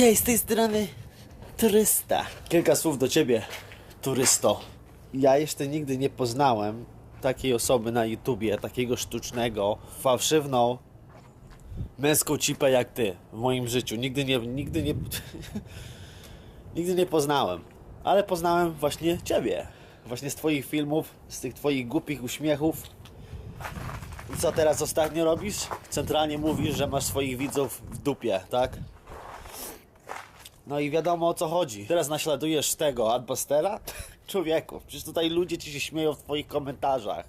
Cześć, z tej strony turysta. Kilka słów do ciebie, turysto. Ja jeszcze nigdy nie poznałem takiej osoby na YouTubie, takiego sztucznego, fałszywną, męską cipę jak ty w moim życiu. Nigdy nie, nigdy nie, nigdy nie poznałem. Ale poznałem właśnie ciebie. Właśnie z twoich filmów, z tych twoich głupich uśmiechów. I co teraz ostatnio robisz? Centralnie mówisz, że masz swoich widzów w dupie, tak? No i wiadomo o co chodzi. Teraz naśladujesz tego Adbustera? Człowieku, przecież tutaj ludzie ci się śmieją w twoich komentarzach.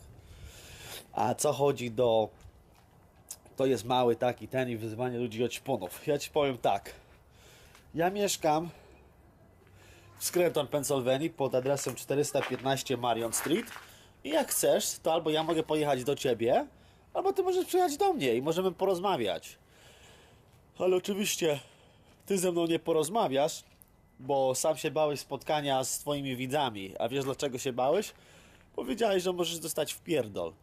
A co chodzi do... To jest mały taki ten i wyzywanie ludzi od szpunów. Ja ci powiem tak. Ja mieszkam w Scranton, Pennsylvanii pod adresem 415 Marion Street i jak chcesz, to albo ja mogę pojechać do ciebie, albo ty możesz przyjechać do mnie i możemy porozmawiać. Ale oczywiście ty ze mną nie porozmawiasz, bo sam się bałeś spotkania z twoimi widzami. A wiesz dlaczego się bałeś? Powiedziałeś, że możesz dostać w pierdol.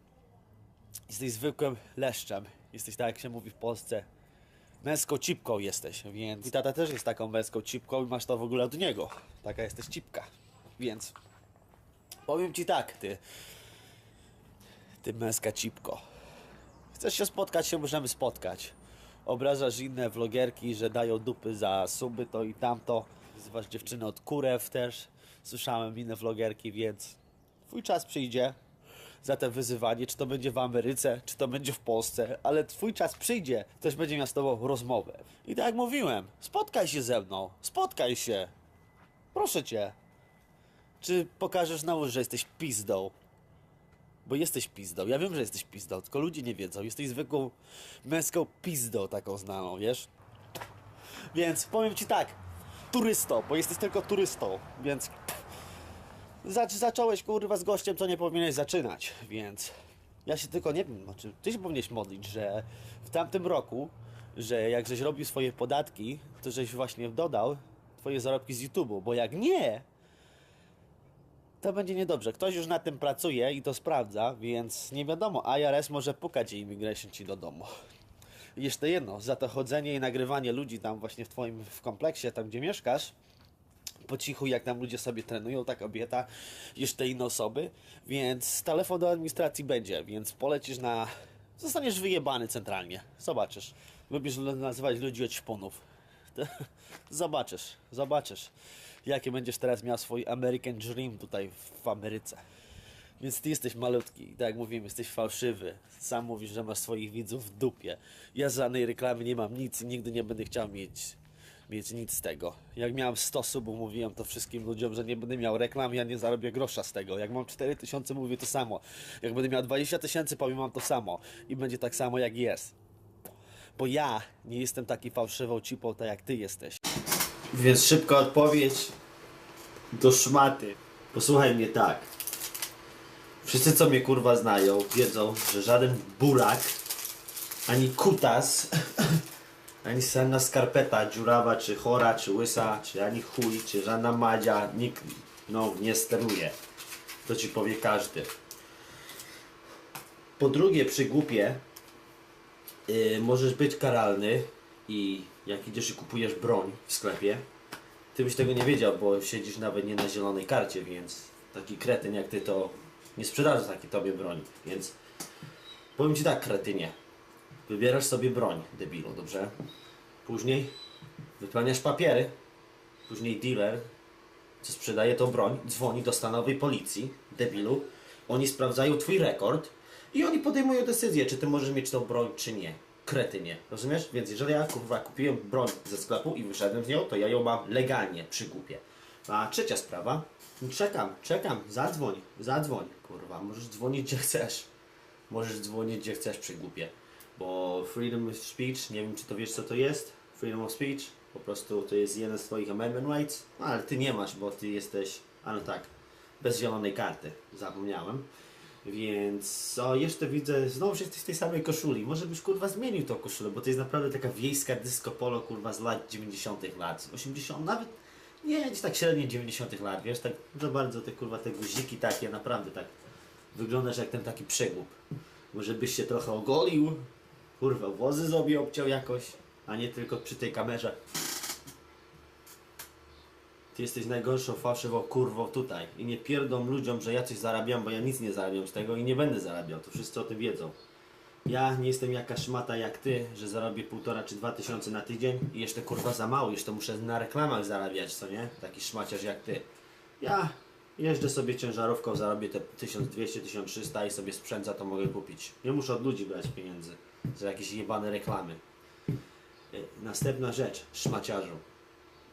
Jesteś zwykłym leszczem. Jesteś tak jak się mówi w Polsce. Męską cipką jesteś, więc i tata też jest taką męską cipką i masz to w ogóle od niego. Taka jesteś cipka. Więc powiem ci tak, ty ty męska cipko. Chcesz się spotkać, się możemy spotkać. Obrażasz inne vlogerki, że dają dupy za suby, to i tamto. Wzywasz dziewczyny od kurew też. Słyszałem inne vlogerki, więc twój czas przyjdzie za te wyzywanie, czy to będzie w Ameryce, czy to będzie w Polsce, ale twój czas przyjdzie, ktoś będzie miał z tobą rozmowę. I tak jak mówiłem, spotkaj się ze mną, spotkaj się. Proszę cię. Czy pokażesz znowu, że jesteś pizdą? Bo jesteś pizdą. Ja wiem, że jesteś pizdą, tylko ludzie nie wiedzą. Jesteś zwykłą męską pizdą taką znaną, wiesz? Więc powiem ci tak, turysto, bo jesteś tylko turystą, więc Zac- zacząłeś kurwa z gościem, co nie powinieneś zaczynać, więc ja się tylko nie wiem, znaczy, ty się powinieneś modlić, że w tamtym roku, że jak żeś robił swoje podatki, to żeś właśnie dodał twoje zarobki z YouTube'u, bo jak nie, to będzie niedobrze. Ktoś już na tym pracuje i to sprawdza, więc nie wiadomo, IRS może pukać immigration ci do domu. Jeszcze jedno, za to chodzenie i nagrywanie ludzi tam właśnie w twoim w kompleksie, tam gdzie mieszkasz, po cichu, jak tam ludzie sobie trenują, ta kobieta, jeszcze inne osoby, więc telefon do administracji będzie, więc polecisz na... Zostaniesz wyjebany centralnie, zobaczysz. Lubisz nazywać ludzi od szponów. Zobaczysz, zobaczysz, jakie będziesz teraz miał swój American Dream tutaj w Ameryce. Więc ty jesteś malutki, tak jak mówiłem, jesteś fałszywy. Sam mówisz, że masz swoich widzów w dupie. Ja żadnej reklamy nie mam, nic i nigdy nie będę chciał mieć, mieć nic z tego. Jak miałem 100 subów, mówiłem to wszystkim ludziom, że nie będę miał reklam, ja nie zarobię grosza z tego. Jak mam 4000, mówię to samo. Jak będę miał 20 tysięcy, powiem mam to samo. I będzie tak samo jak jest. Bo ja nie jestem taki fałszywą cipą, tak jak ty jesteś. Więc szybka odpowiedź do szmaty. Posłuchaj mnie tak. Wszyscy, co mnie kurwa znają, wiedzą, że żaden burak, ani kutas, ani żadna skarpeta dziurawa, czy chora, czy łysa, czy ani chuj, czy żadna madzia, nikt no, nie steruje. To ci powie każdy. Po drugie, przy głupie, yy, możesz być karalny i jak idziesz i kupujesz broń w sklepie, ty byś tego nie wiedział, bo siedzisz nawet nie na zielonej karcie, więc taki kretyn jak ty to nie sprzedaży takiej tobie broni. Więc powiem ci tak, kretynie. Wybierasz sobie broń, debilu, dobrze? Później wypełniasz papiery. Później dealer, co sprzedaje tą broń, dzwoni do stanowej policji, debilu. Oni sprawdzają twój rekord i oni podejmują decyzję, czy ty możesz mieć tą broń, czy nie. Kretynie, rozumiesz? Więc jeżeli ja kurwa kupiłem broń ze sklepu i wyszedłem z nią, to ja ją mam legalnie przy kupie. A trzecia sprawa, czekam, czekam, zadzwoń, zadzwoń, kurwa, możesz dzwonić gdzie chcesz. Możesz dzwonić gdzie chcesz przy głupie. Bo freedom of speech, nie wiem czy to wiesz co to jest, freedom of speech, po prostu to jest jeden z twoich amendment rights, no, ale ty nie masz, bo ty jesteś, a no tak, bez zielonej karty, zapomniałem. Więc o, jeszcze widzę, znowu jesteś w tej samej koszuli. Może byś kurwa zmienił tą koszulę, bo to jest naprawdę taka wiejska disco polo kurwa z lat 90. lat, 80 nawet nie, gdzieś tak średnio 90 lat, wiesz, tak za bardzo te kurwa te guziki takie, naprawdę tak wyglądasz jak ten taki przegub. Może byś się trochę ogolił, kurwa włozy sobie obciął jakoś, a nie tylko przy tej kamerze Ty jesteś najgorszą fałszywą kurwą tutaj. I nie pierdom ludziom, że ja coś zarabiam, bo ja nic nie zarabiam z tego i nie będę zarabiał. To wszyscy o tym wiedzą. Ja nie jestem jaka szmata jak ty, że zarobię półtora czy dwa tysiące na tydzień i jeszcze kurwa za mało, jeszcze muszę na reklamach zarabiać, co nie? Taki szmaciarz jak ty. Ja jeżdżę sobie ciężarówką, zarobię te 1200-1300 i sobie sprzęt za to mogę kupić. Nie muszę od ludzi brać pieniędzy za jakieś jebane reklamy. Y, Następna rzecz, szmaciarzu.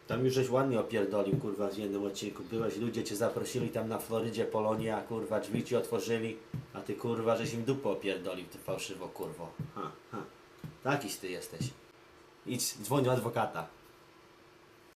Tam już żeś ładnie opierdolił, kurwa, w jednym odcinku. Byłeś, ludzie cię zaprosili tam na Florydzie, Polonia, kurwa, drzwi ci otworzyli, a ty, kurwa, żeś im dupę opierdolił, ty fałszywo, kurwo. Ha, ha. Takiś ty jesteś. Idź, dzwoń do adwokata.